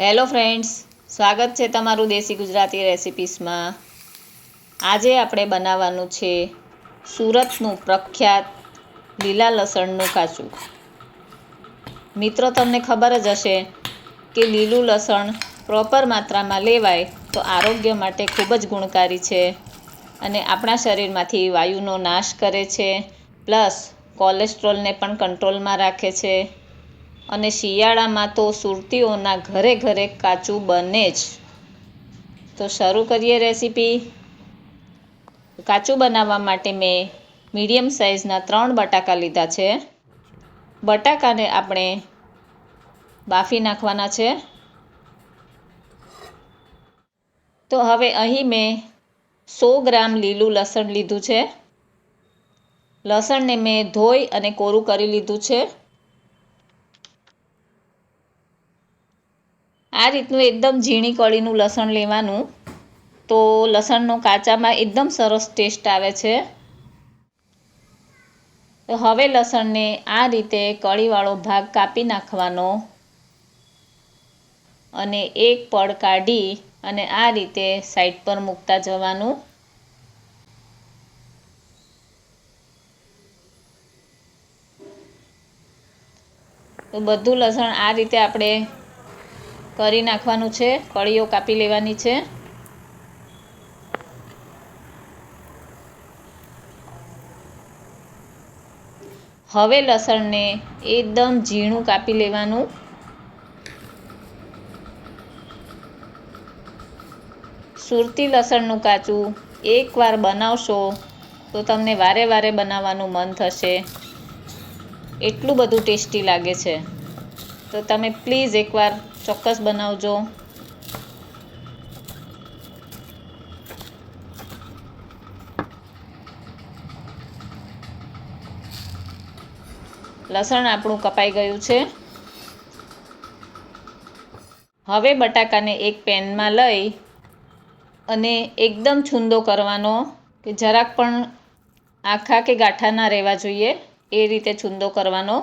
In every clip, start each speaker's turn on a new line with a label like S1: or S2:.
S1: Hello friends સ્વાગત છે તમારું દેશી ગુજરાતી રેસિપીસમાં આજે આપણે બનાવવાનું છે સુરતનું પ્રખ્યાત લીલા લસણનું કાચું મિત્રો, તમને ખબર જ હશે કે લીલું લસણ પ્રોપર માત્રામાં લેવાય તો આરોગ્ય માટે ખૂબ જ ગુણકારી છે અને આપણા શરીરમાંથી વાયુનો નાશ કરે છે. પ્લસ કોલેસ્ટ્રોલને પણ કંટ્રોલમાં રાખે છે. અને શિયાળામાં તો સુરતીઓના ઘરે ઘરે કાચું બને જ. તો શરૂ કરીએ રેસીપી. કાચું બનાવવા માટે મેં મીડિયમ સાઇઝના ત્રણ બટાકા લીધા છે. બટાકાને આપણે બાફી નાખવાના છે. તો હવે અહીં મેં સો ગ્રામ લીલું લસણ લીધું છે. લસણને મેં ધોઈ અને કોરું કરી લીધું છે. આ રીતનું એકદમ ઝીણી કળીનું લસણ લેવાનું. તો લસણનો કાચામાં એકદમ સરસ ટેસ્ટ આવે છે. તો હવે લસણને આ રીતે કળીવાળો ભાગ કાપી નાખવાનો અને એક પડ કાઢી અને આ રીતે સાઈડ પર મૂકતા જવાનું. તો બધું લસણ આ રીતે આપણે કરી નાખવાનું છે, કળીઓ કાપી લેવાની છે. હવે લસણને એકદમ ઝીણું કાપી લેવાનું. સુરતી લસણનું કાચું એકવાર બનાવશો, તો તમને વારે વારે બનાવવાનું મન થશે. એટલું બધું ટેસ્ટી લાગે છે. તો તમે પ્લીઝ એકવાર ચોક્કસ બનાવજો. લસણ આપણું કપાઈ ગયું છે. હવે બટાકાને એક પેનમાં લઈ અને એકદમ છૂંદો કરવાનો કે જરાક પણ આખા કે ગાંઠા ના રહેવા જોઈએ. એ રીતે છૂંદો કરવાનો.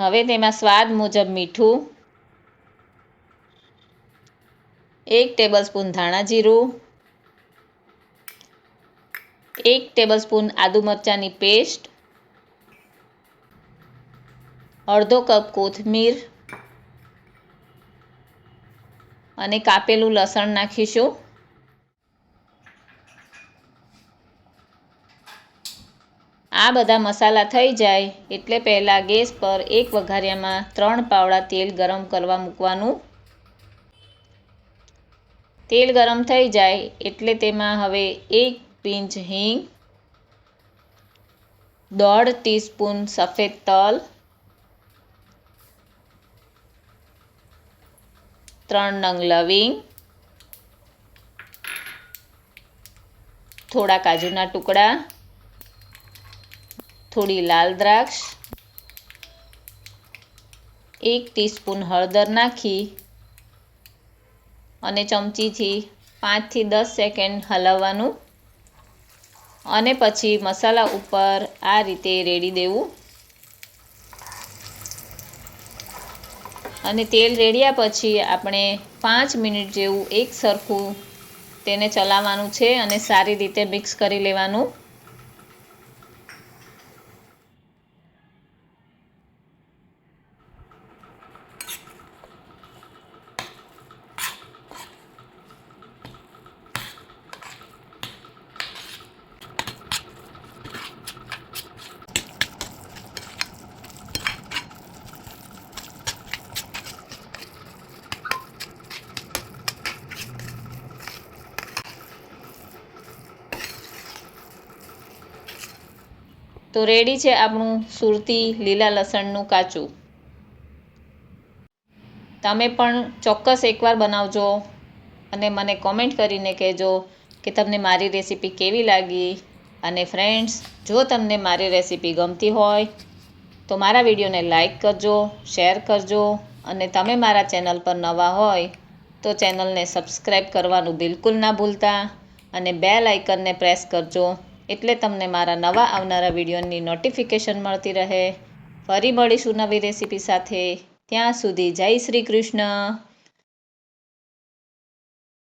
S1: હવે તેમાં સ્વાદ મુજબ મીઠું, એક ટેબલ સ્પૂન ધાણા જીરું, એક ટેબલ સ્પૂન આદુ મરચાંની પેસ્ટ, અડધો કપ કોથમીર અને કાપેલું લસણ નાખીશું. આ બધા મસાલા થઈ જાય એટલે પહેલાં ગેસ પર એક વઘારિયામાં ત્રણ પાવડા તેલ ગરમ કરવા મૂકવાનું. તેલ ગરમ થઈ જાય એટલે તેમાં હવે એક પિંચ હિંગ, દોઢ ટીસ્પૂન સફેદ તલ, ત્રણ નંગ લવિંગ, થોડા કાજુના ટુકડા થોડી લાલ દ્રાક્ષ, એક ટીસ્પૂન હળદર નાખી અને ચમચીથી પાંચથી દસ સેકન્ડ હલાવવાનું અને પછી મસાલા ઉપર આ રીતે રેડી દેવું. અને તેલ રેડ્યા પછી આપણે પાંચ મિનિટ જેવું એક સરખું તેને ચલાવવાનું છે અને સારી રીતે મિક્સ કરી લેવાનું. તો રેડી છે આપણું સુરતી લીલા લસણનું કાચું તમે પણ ચોક્કસ એકવાર બનાવજો અને મને કોમેન્ટ કરીને કહેજો કે તમને મારી રેસીપી કેવી લાગી અને ફ્રેન્ડ્સ જો તમને મારી રેસીપી ગમતી હોય તો મારા વિડીયોને લાઈક કરજો શેર કરજો અને તમે મારા ચેનલ પર નવા હોય તો ચેનલને સબસ્ક્રાઈબ કરવાનું બિલકુલ ના ભૂલતા અને બેલ આઇકનને પ્રેસ કરજો. એટલે તમને મારા નવા આવનારા વિડીયોની નોટિફિકેશન મળતી રહે. ફરી મળીશું નવી રેસીપી સાથે. ત્યાં સુધી જય શ્રી કૃષ્ણ.